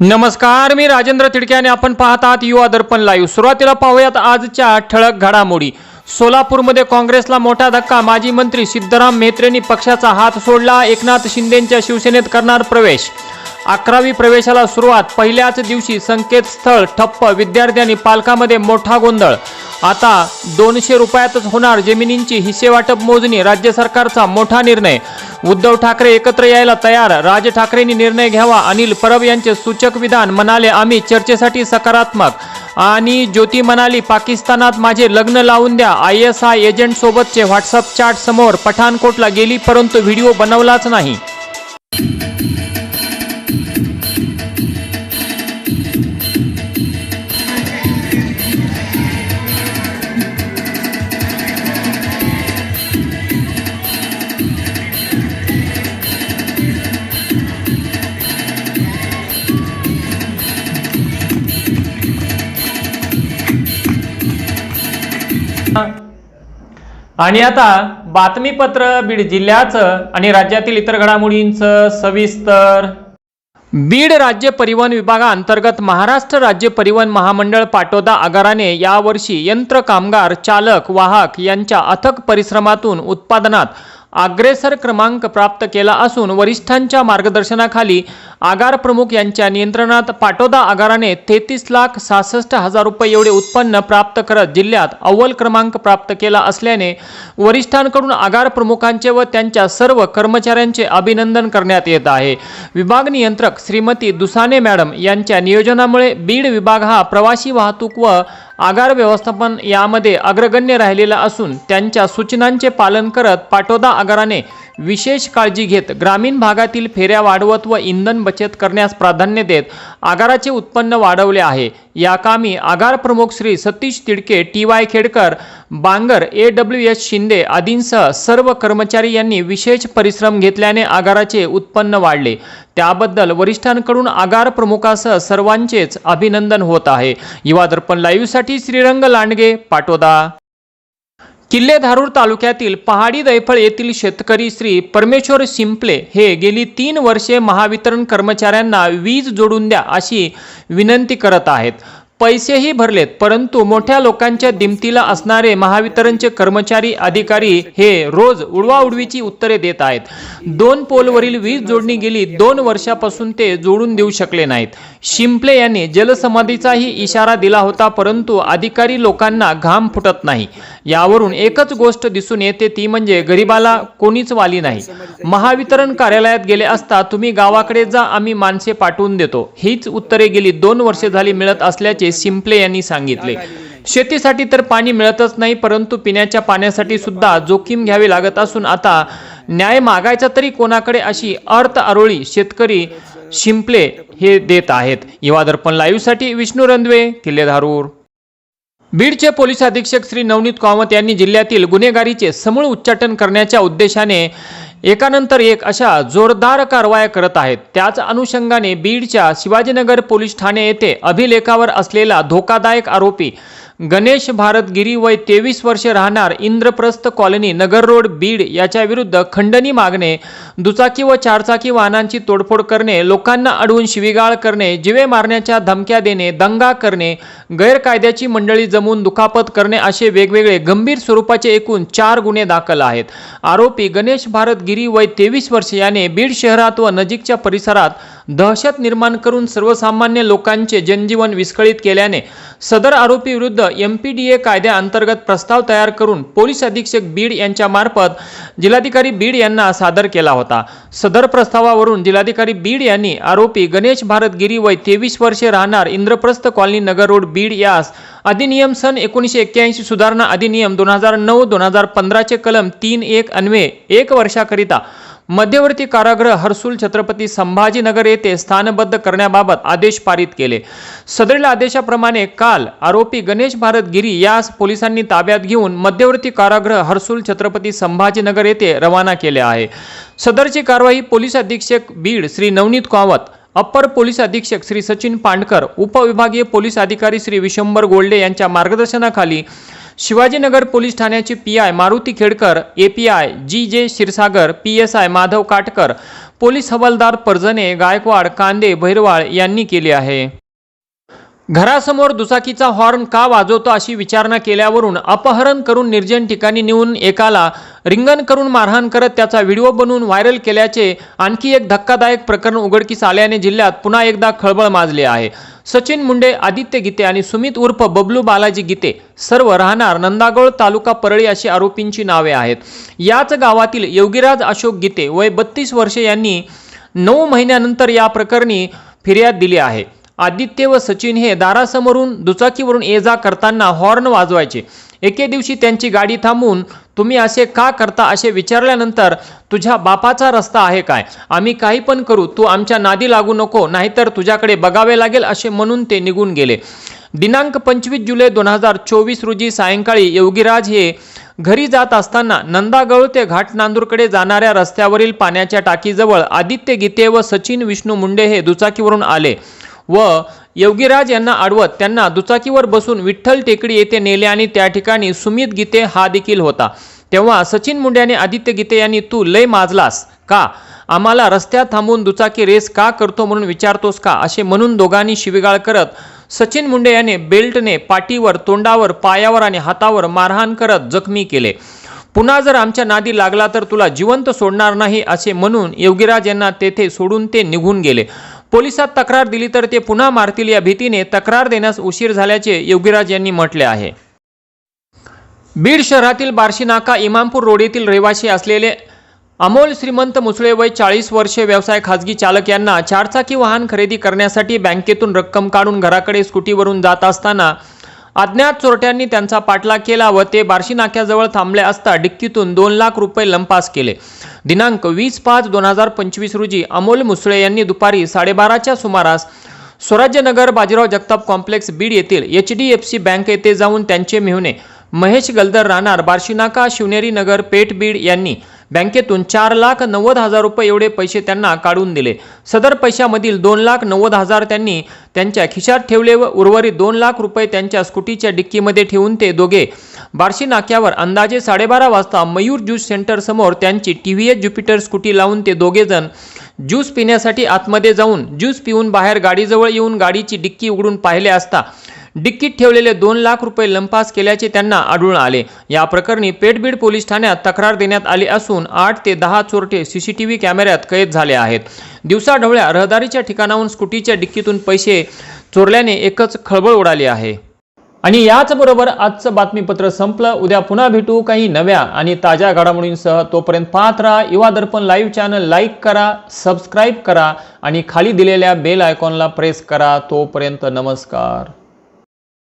नमस्कार मी राजेंद्र तिडके आणि आपण पाहत आहात युवा दर्पण लाईव्ह सुरुवातीला पाहूयात आजच्या ठळक घडामोडी. सोलापूरमध्ये काँग्रेसला मोठा धक्का माजी मंत्री सिद्धराम मेत्रेंनी पक्षाचा हात सोडला एकनाथ शिंदेंच्या शिवसेनेत करणार प्रवेश. अकरावी प्रवेशाला सुरुवात. पहिल्याच दिवशी संकेतस्थळ ठप्प विद्यार्थी आणि पालकामध्ये मोठा गोंधळ. आता दोनशे रुपयातच होणार जमिनींची हिस्सेवाटप मोजणी राज्य सरकारचा मोठा निर्णय. उद्धव ठाकरे एकत्र यायला तयार. राज ठाकरेंनी निर्णय घ्यावा. अनिल परब यांचे सूचक विधान म्हणाले आम्ही चर्चेसाठी सकारात्मक. आणि ज्योती म्हणाली पाकिस्तानात माझे लग्न लावून द्या. आय एस आय एजंटसोबतचे व्हॉट्सअप चॅट समोर पठाणकोटला गेली परंतु व्हिडिओ बनवलाच नाही. आणि आता बातमीपत्र बीड जिल्ह्याचं आणि राज्यातील इतर घडामोडींचं सविस्तर. बीड राज्य परिवहन विभागाअंतर्गत महाराष्ट्र राज्य परिवहन महामंडळ पाटोदा आगाराने यावर्षी यंत्र कामगार चालक वाहक यांच्या अथक परिश्रमातून उत्पादनात अग्रेसर क्रमांक प्राप्त केला असून वरिष्ठांच्या मार्गदर्शनाखाली आगार प्रमुख यांच्या नियंत्रणात पाटोदा आगाराने तेहतीस लाख सहासष्ट हजार रुपये एवढे उत्पन्न प्राप्त करत जिल्ह्यात अव्वल क्रमांक प्राप्त केला असल्याने वरिष्ठांकडून आगार प्रमुखांचे व त्यांच्या सर्व कर्मचाऱ्यांचे अभिनंदन करण्यात येत आहे. विभाग नियंत्रक श्रीमती दुसाने मॅडम यांच्या नियोजनामुळे बीड विभाग हा प्रवासी वाहतूक व आगार व्यवस्थापन यामध्ये अग्रगण्य राहिलेला असून त्यांच्या सूचनांचे पालन करत पाटोदा आगाराने विशेष काळजी घेत ग्रामीण भागातील फेऱ्या वाढवत व इंधन बचत करण्यास प्राधान्य देत आगाराचे उत्पन्न वाढवले आहे. या कामी आगार प्रमुख Shri Satish Tidke T Y Khedkar Bangar A W S Shinde आदींसह सर्व कर्मचारी यांनी विशेष परिश्रम घेतल्याने आगाराचे उत्पन्न वाढले. त्याबद्दल वरिष्ठांकडून आगार प्रमुखासह सर्वांचेच अभिनंदन होत आहे. युवा दर्पण लाईव्हसाठी श्रीरंग लांडगे पाटोदा. किल्ले धारूर तालुक्यातील पहाडी दैफळ येथील शेतकरी श्री परमेश्वर शिंपले हे गेली तीन वर्षे महावितरण कर्मचाऱ्यांना वीज जोडून द्या अशी विनंती करत आहेत. पैसेही भरलेत परंतु मोठ्या लोकांच्या दिमतीला असणारे महावितरणचे कर्मचारी अधिकारी हे रोज उडवाउडवीची उत्तरे देत आहेत. दोन पोलवरील वीज जोडणी गेली दोन वर्षापासून ते जोडून देऊ शकले नाहीत. शिंपले यांनी जलसमाधीचाही इशारा दिला होता परंतु अधिकारी लोकांना घाम फुटत नाही. यावरून एकच गोष्ट दिसून येते ती म्हणजे गरिबाला कोणीच वाली नाही. महावितरण कार्यालयात गेले असता तुम्ही गावाकडे जा आम्ही माणसे पाठवून देतो. हीच उत्तरे गेली दोन वर्षे झाली मिळत असल्याचे शिंपले यांनी सांगितले. शेतीसाठी तर पाणी मिळतच नाही परंतु पिण्याच्या पाण्यासाठी सुद्धा जोखीम घ्यावी लागत असून आता न्याय मागायचा तरी कोणाकडे अशी अर्थ आरोळी शेतकरी शिंपले हे देत आहेत. युवा दर्पण लाईव्हसाठी विष्णू रंधवे किल्ले धारूर बीडचे पोलीस अधीक्षक श्री नवनीत कामत यांनी जिल्ह्यातील गुन्हेगारीचे समूळ उच्चाटन करण्याच्या उद्देशाने एकानंतर एक अशा जोरदार कारवाया करत आहेत. त्याच अनुषंगाने बीडच्या शिवाजीनगर पोलीस ठाणे येथे अभिलेखावर असलेला धोकादायक आरोपी गणेश भारतगिरी वय तेवीस वर्षे राहणार इंद्रप्रस्थ कॉलनी नगर रोड बीड याच्या विरुद्ध खंडणी मागणे दुचाकी व चारचाकी वाहनांची तोडफोड करणे लोकांना अडवून शिवीगाळ करणे जिवे मारण्याच्या धमक्या देणे दंगा करणे गैरकायद्याची मंडळी जमून दुखापत करणे असे वेगवेगळे गंभीर स्वरूपाचे एकूण चार गुन्हे दाखल आहेत. आरोपी गणेश भारतगिरी वय तेवीस वर्षे याने बीड शहरात व नजीकच्या परिसरात दहशत निर्माण करून सर्वसामान्य लोकांचे जनजीवन विस्कळीत केल्याने सदर आरोपी विरुद्ध एम पी डी ए कायद्याअंतर्गत प्रस्ताव तयार करून पोलीस अधीक्षक बीड यांच्यामार्फत जिल्हाधिकारी बीड यांना सादर केला होता. सदर प्रस्तावावरून जिल्हाधिकारी बीड यांनी आरोपी गणेश भारतगिरी वय तेवीस वर्षे राहणार इंद्रप्रस्थ कॉलनी नगर रोड बीड यास अधिनियम सन एकोणीसशे एक्क्याऐंशी सुधारणा अधिनियम दोन हजार नऊ दोन हजार पंधराचे कलम तीन एक अन्वे एक वर्षाकरिता मध्यवर्ती कारागृह हर्सुल छत्रपती संभाजीनगर येथे स्थानबद्ध करण्याबाबत आदेश पारित केले. सदरील आदेशाप्रमाणे काल आरोपी गणेश भारत गिरी यास पोलिसांनी ताब्यात घेऊन मध्यवर्ती कारागृह हर्सुल छत्रपती संभाजीनगर येथे रवाना केले आहे. सदरची कारवाई पोलीस अधीक्षक बीड श्री नवनीत कावत अप्पर पोलीस अधीक्षक श्री सचिन पांडकर उपविभागीय पोलीस अधिकारी श्री विशंभर गोल्डे यांच्या मार्गदर्शनाखाली शिवाजीनगर पोलीस ठाण्याचे P I Maruti Khedkar A P I G J Kshirsagar P S I Madhav Katkar police हवालदार परजने गायकवाड कांदे भैरवाळ यांनी केली आहे. घरासमोर दुचाकीचा हॉर्न का वाजवतो अशी विचारणा केल्यावरून अपहरण करून निर्जन ठिकाणी नेऊन एकाला रिंगण करून मारहाण करत त्याचा व्हिडिओ बनवून व्हायरल केल्याचे आणखी एक धक्कादायक प्रकरण उघडकीस आल्याने जिल्ह्यात पुन्हा एकदा खळबळ माजली आहे. सचिन मुंडे आदित्य गीते आणि सुमित उर्फ बबलू बालाजी गीते सर्व राहणार नंदागोळ तालुका परळी अशी आरोपींची नावे आहेत. याच गावातील योगीराज अशोक गीते वय बत्तीस वर्षे यांनी नऊ महिन्यानंतर या प्रकरणी फिर्याद दिली आहे. आदित्य व सचिन हे दारासमोरून दुचाकीवरून ये जा करताना हॉर्न वाजवायचे. एके दिवशी त्यांची गाडी थांबवून तुम्ही असे का करता? असे विचारल्यानंतर तुझ्या बापाचा रस्ता आहे काय? आम्ही काही पण करू तू आमच्या नादी लागू नको नाहीतर तुझ्याकडे बघावे लागेल असे म्हणून ते निघून गेले. दिनांक पंचवीस जुलै दोन हजार चोवीस रोजी सायंकाळी योगीराज हे घरी जात असताना नंदागळ ते घाट नांदूरकडे जाणाऱ्या रस्त्यावरील पाण्याच्या टाकीजवळ आदित्य गीते व सचिन विष्णू मुंडे हे दुचाकीवरून आले. व योगीराज यांना अडवत त्यांना दुचाकीवर बसून विठ्ठल टेकडी येथे नेले आणि त्या ठिकाणी सुमित गीते हा देखील होता. तेव्हा सचिन मुंडे आदित्य गीते यांनी तू लय माजलास का? आम्हाला रस्त्यात थांबून दुचाकी रेस का करतो म्हणून विचारतोस का? असे म्हणून दोघांनी शिवीगाळ करत सचिन मुंडे याने बेल्टने पाठीवर तोंडावर पायावर आणि हातावर मारहाण करत जखमी केले. पुन्हा जर आमच्या नादी लागला तर तुला जिवंत सोडणार नाही असे म्हणून योगीराज यांना तेथे सोडून ते निघून गेले. पोलिसात तक्रार दिली तर ते पुन्हा मारतील या भीतीने तक्रार देण्यास उशीर झाल्याचे योगीराज यांनी म्हटले आहे. बीड शहरातील बार्शी नाका इमामपूर रोड येथील रहिवासी असलेले अमोल श्रीमंत मुसळे वय चाळीस वर्षे व्यवसाय खाजगी चालक यांना चारचाकी वाहन खरेदी करण्यासाठी बँकेतून रक्कम काढून घराकडे स्कूटीवरून जात असताना अज्ञात चोरट्यांनी त्यांचा पाठलाग केला व ते बार्शी नाक्याजवळ थांबले असता डिक्कीतून दोन लाख रुपये लंपास केले. दिनांक वीस पाच दोन हजार पंचवीस रोजी अमोल मुसळे यांनी दुपारी साडेबाराच्या सुमारास स्वराज्यनगर बाजीराव जगताप कॉम्प्लेक्स बीड येथील H D F C bank येथे जाऊन त्यांचे मेहुणे महेश गलदर राहणार बार्शीनाका शिवनेरी नगर पेठ बीड यांनी बँकेतून चार लाख नव्वद हजार रुपये एवढे पैसे त्यांना काढून दिले. सदर पैशामधील दोन लाख नव्वद हजार त्यांनी त्यांच्या खिशात ठेवले व उर्वरित दोन लाख रुपये त्यांच्या स्कूटीच्या डिक्कीमध्ये ठेवून ते दोघे. बार्शी नाक्यावर अंदाजे साडेबारा वाजता मयूर ज्यूस सेंटर समोर त्यांची T V S Jupiter Scooty लावून ते दोघेजण ज्यूस पिण्यासाठी आतमध्ये जाऊन ज्यूस पिऊन बाहेर गाडीजवळ येऊन गाडीची डिक्की उघडून पाहिले असता. डिक्कीत ठेवलेले दोन लाख रुपये लंपास केल्याचे त्यांना आढळून आले. या प्रकरणी पेठबीड पोलीस ठाण्यात तक्रार देण्यात आली असून आठ ते दहा चोरटे सीसीटीव्ही कॅमेऱ्यात कैद झाले आहेत. दिवसाढवळ्या रहदारीच्या ठिकाणाहून स्कूटीच्या डिक्कीतून पैसे चोरल्याने एकच खळबळ उडाली आहे. आणि याचबरोबर आजचं बातमीपत्र संपलं. उद्या पुन्हा भेटू काही नव्या आणि ताज्या घडामोडींसह. तोपर्यंत पाहत राहा Yuva Darpan live channel like करा सबस्क्राईब करा आणि खाली दिलेल्या बेल आयकॉनला प्रेस करा. तोपर्यंत नमस्कार.